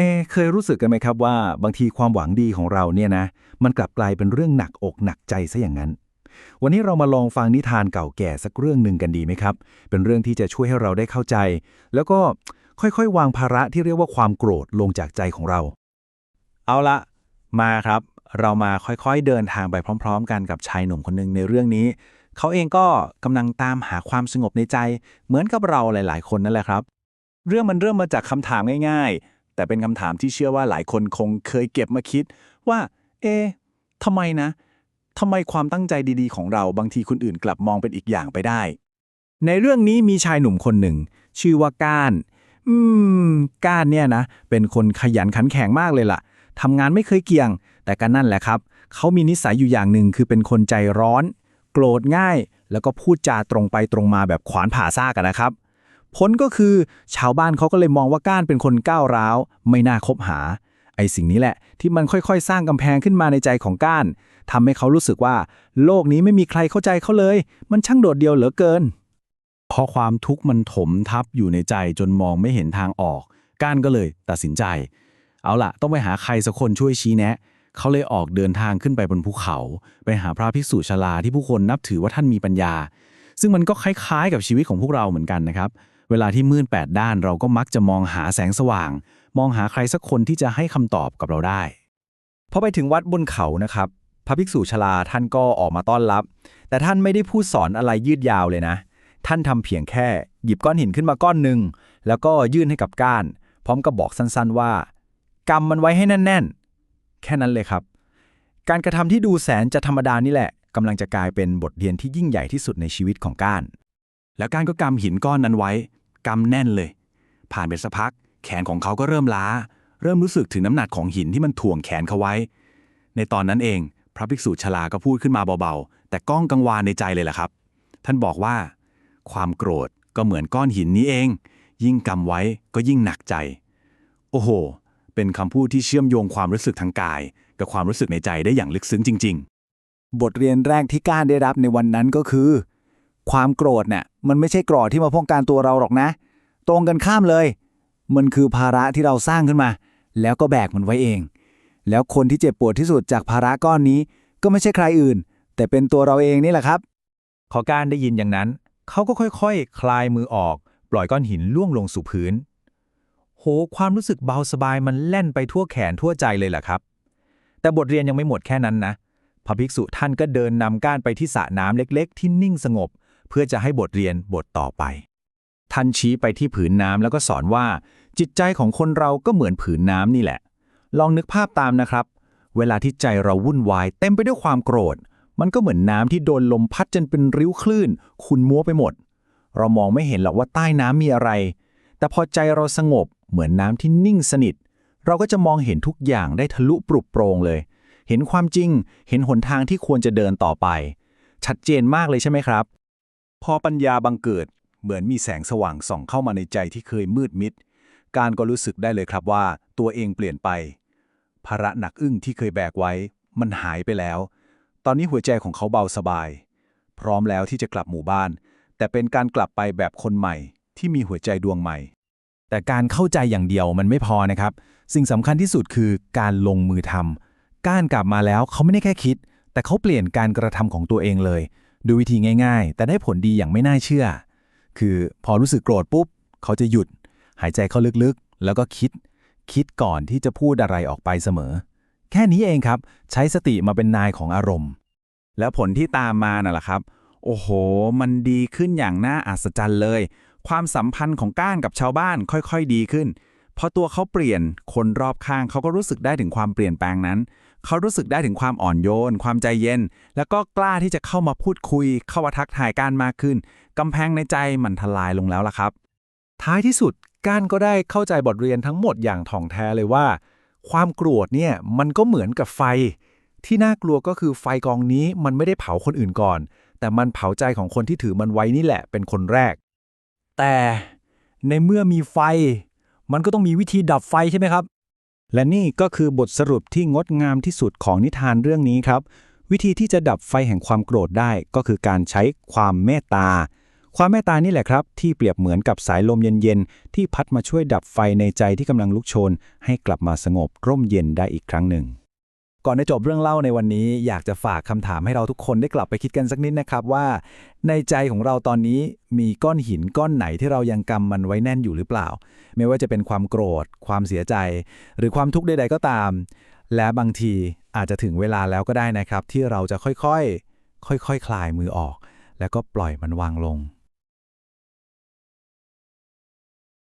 เอเคยรู้สึกกันไหมครับว่า บางทีความหวังดีของเราเนี่ยนะ มันกลับกลายเป็นเรื่องหนักอกหนักใจซะอย่างนั้น วันนี้เรามาลองฟังนิทานเก่าแก่สักเรื่องหนึ่งกันดีไหมครับ เป็นเรื่องที่จะช่วยให้เราได้เข้าใจ แล้วก็ค่อยๆ วางภาระที่เรียกว่าความโกรธลงจากใจของเรา เอาละมาครับ เรามาค่อยๆเดินทางไปพร้อม ๆ กันกับชายหนุ่มคนหนึ่งในเรื่องนี้ เขาเองก็กำลังตามหาความสงบในใจ เหมือนกับเราหลาย ๆ คนนั่นแหละครับ เรื่องมันเริ่มมาจากคำถามง่ายๆ แต่เป็นคำถามที่เชื่อว่าหลายคนคงเคยเก็บมาคิดว่า เอ๊ะทำไมนะทำไมความตั้งใจดีๆ ของเราบางทีคนอื่นกลับมองเป็นอีกอย่างไปได้ ในเรื่องนี้มีชายหนุ่มคนหนึ่ง ชื่อว่าก้าน อืม ก้านเนี่ยนะ เป็นคนขยันขันแข็งมากเลยล่ะทำงานไม่เคยเกี่ยง แต่ก็นั่นแหละครับ เขามีนิสัยอยู่อย่างหนึ่งคือเป็นคนใจร้อน โกรธง่าย แล้วก็พูดจาตรงไปตรงมาแบบขวานผ่าซากอะนะครับ ผลก็คือชาวบ้านเขาก็เลยมองว่าก้านเป็นคนก้าวร้าว ไม่น่าคบหา ไอ้สิ่งนี้แหละ ที่มันค่อยๆ สร้างกำแพงขึ้นมาในใจของก้านทำให้เขารู้สึกว่า โลกนี้ไม่มีใครเข้าใจเขาเลย มันช่างโดดเดี่ยวเหลือเกินพอความทุกข์มันถมทับอยู่ในใจจนมองไม่เห็นทางออก ก้านก็เลยตัดสินใจ เอาล่ะ ต้องไปหาใครสักคนช่วยชี้แนะเขาเลยออกเดินทางขึ้นไปบนภูเขา ไปหาพระภิกษุชราที่ผู้คนนับถือว่าท่านมีปัญญา ซึ่งมันก็คล้ายๆ กับชีวิตของพวกเราเหมือนกันนะครับ เวลาที่มืดแปดด้านเราก็มักจะมองหาแสงสว่าง มองหาใครสักคนที่จะให้คำตอบกับเราได้ พอไปถึงวัดบนเขานะครับ พระภิกษุชราท่านก็ออกมาต้อนรับ แต่ท่านไม่ได้พูดสอนอะไรยืดยาวเลยนะ ท่านทำเพียงแค่ หยิบก้อนหินขึ้นมาก้อนหนึ่งแล้วก็ยื่นให้กับก้าน พร้อมกับบอกสั้นๆว่ากำมันไว้ให้แน่น ๆ แค่นั้นเลยครับ การกระทำที่ดูแสนจะธรรมดานี่แหละกำลังจะกลายเป็นบทเรียนที่ยิ่งใหญ่ที่สุดในชีวิตของก้าน แล้วก้านก็กำหินก้อนนั้นไว้ กำแน่นเลย ผ่านไปสักพัก แขนของเขาก็เริ่มล้า เริ่มรู้สึกถึงน้ำหนักของหินที่มันถ่วงแขนเขาไว้ ในตอนนั้นเอง พระภิกษุชราก็พูดขึ้นมาเบาๆ แต่ก้องกังวานในใจเลยล่ะครับ ท่านบอกว่า ความโกรธก็เหมือนก้อนหินนี้เอง ยิ่งกำไว้ก็ยิ่งหนักใจ โอ้โห เป็นคำพูดที่เชื่อมโยงความรู้สึกทางกาย กับความรู้สึกในใจได้อย่างลึกซึ้งจริง ๆ บทเรียนแรกที่ก้านได้รับในวันนั้นก็คือ ความโกรธเนี่ยมันไม่ใช่กรอดที่มาป้องกันตัวเราหรอกนะ ตรงกันข้ามเลย มันคือภาระที่เราสร้างขึ้นมา แล้วก็แบกมันไว้เอง แล้วคนที่เจ็บปวดที่สุดจากภาระก้อนนี้ ก็ไม่ใช่ใครอื่น แต่เป็นตัวเราเองนี่แหละครับพอการได้ยินอย่างนั้น เขาก็ค่อยๆคคลายมือออก ปล่อยก้อนหินล่วงลงสู่พื้น โห ความรู้สึกเบาสบายมันแล่นไปทั่วแขนทั่วใจเลยล่ะครับ แต่บทเรียนยังไม่หมดแค่นั้นนะพระภิกษุท่านก็เดินนำก้านไปที่สระน้ำเล็ก ๆ ที่นิ่งสงบ เพื่อจะให้บทเรียนบทต่อไป ท่านชี้ไปที่ผืนน้ำแล้วก็สอนว่า จิตใจของคนเราก็เหมือนผืนน้ำนี่แหละ ลองนึกภาพตามนะครับ เวลาที่ใจเราวุ่นวาย เต็มไปด้วยความโกรธ มันก็เหมือนน้ำที่โดนลมพัดจนเป็นริ้วคลื่น ขุ่นมัวไปหมด เรามองไม่เห็นหรอกว่าใต้น้ำมีอะไร แต่พอใจเราสงบเหมือนน้ำที่นิ่งสนิท เราก็จะมองเห็นทุกอย่างได้ทะลุปรุโปรงเลย เห็นความจริง เห็นหนทางที่ควรจะเดินต่อไป ชัดเจนมากเลยใช่ไหมครับ พอปัญญาบังเกิดเหมือนมีแสงสว่างส่องเข้ามาในใจที่เคยมืดมิด การก็รู้สึกได้เลยครับว่าตัวเองเปลี่ยนไป ภาระหนักอึ้งที่เคยแบกไว้ มันหายไปแล้ว ตอนนี้หัวใจของเขาเบาสบาย พร้อมแล้วที่จะกลับหมู่บ้าน แต่เป็นการกลับไปแบบคนใหม่ ที่มีหัวใจดวงใหม่ แต่การเข้าใจอย่างเดียวมันไม่พอนะครับ สิ่งสำคัญที่สุดคือการลงมือทำการกลับมาแล้วเขาไม่ได้แค่คิด แต่เขาเปลี่ยนการกระทำของตัวเองเลย ด้วยวิธีง่าย ๆ แต่ได้ผลดีอย่างไม่น่าเชื่อ คือพอรู้สึกโกรธปุ๊บ เขาจะหยุด หายใจเข้าลึกๆ แล้วก็คิด คิดก่อนที่จะพูดอะไรออกไปเสมอ แค่นี้เองครับ ใช้สติมาเป็นนายของอารมณ์ แล้วผลที่ตามมาน่ะล่ะครับ โอ้โห มันดีขึ้นอย่างน่าอัศจรรย์เลย ความสัมพันธ์ของก้านกับชาวบ้านค่อยๆดีขึ้น พอตัวเขาเปลี่ยนคนรอบข้างเขาก็รู้สึกได้ถึงความเปลี่ยนแปลงนั้น เขารู้สึกได้ถึงความอ่อนโยน ความใจเย็น แล้วก็กล้าที่จะเข้ามาพูดคุย เข้ามาทักทายก้านมากขึ้นกำแพงในใจมันทลายลงแล้วล่ะครับ ท้ายที่สุดก้านก็ได้เข้าใจบทเรียนทั้งหมดอย่างถ่องแท้เลยว่า ความโกรธเนี่ยมันก็เหมือนกับไฟ ที่น่ากลัวก็คือไฟกองนี้มันไม่ได้เผาคนอื่นก่อน แต่มันเผาใจของคนที่ถือมันไว้นี่แหละเป็นคนแรก แต่ในเมื่อมีไฟ มันก็ต้องมีวิธีดับไฟใช่ไหมครับ และนี่ก็คือบทสรุปที่งดงามที่สุดของนิทานเรื่องนี้ครับ วิธีที่จะดับไฟแห่งความโกรธได้ก็คือการใช้ความเมตตา ความเมตตานี่แหละครับ ที่เปรียบเหมือนกับสายลมเย็นๆ ที่พัดมาช่วยดับไฟในใจที่กำลังลุกโชน ให้กลับมาสงบร่มเย็นได้อีกครั้งหนึ่ง ก่อนจะจบเรื่องเล่าในวันนี้ อยากจะฝากคำถามให้เราทุกคนได้กลับไปคิดกันสักนิดนะครับว่า ในใจของเราตอนนี้มีก้อนหินก้อนไหนที่เรายังกำมันไว้แน่นอยู่หรือเปล่า ไม่ว่าจะเป็นความโกรธ ความเสียใจ หรือความทุกข์ใดๆก็ตาม และบางทีอาจจะถึงเวลาแล้วก็ได้นะครับ ที่เราจะค่อยๆ ค่อยๆคลายมือออก แล้วก็ปล่อยมันวางลง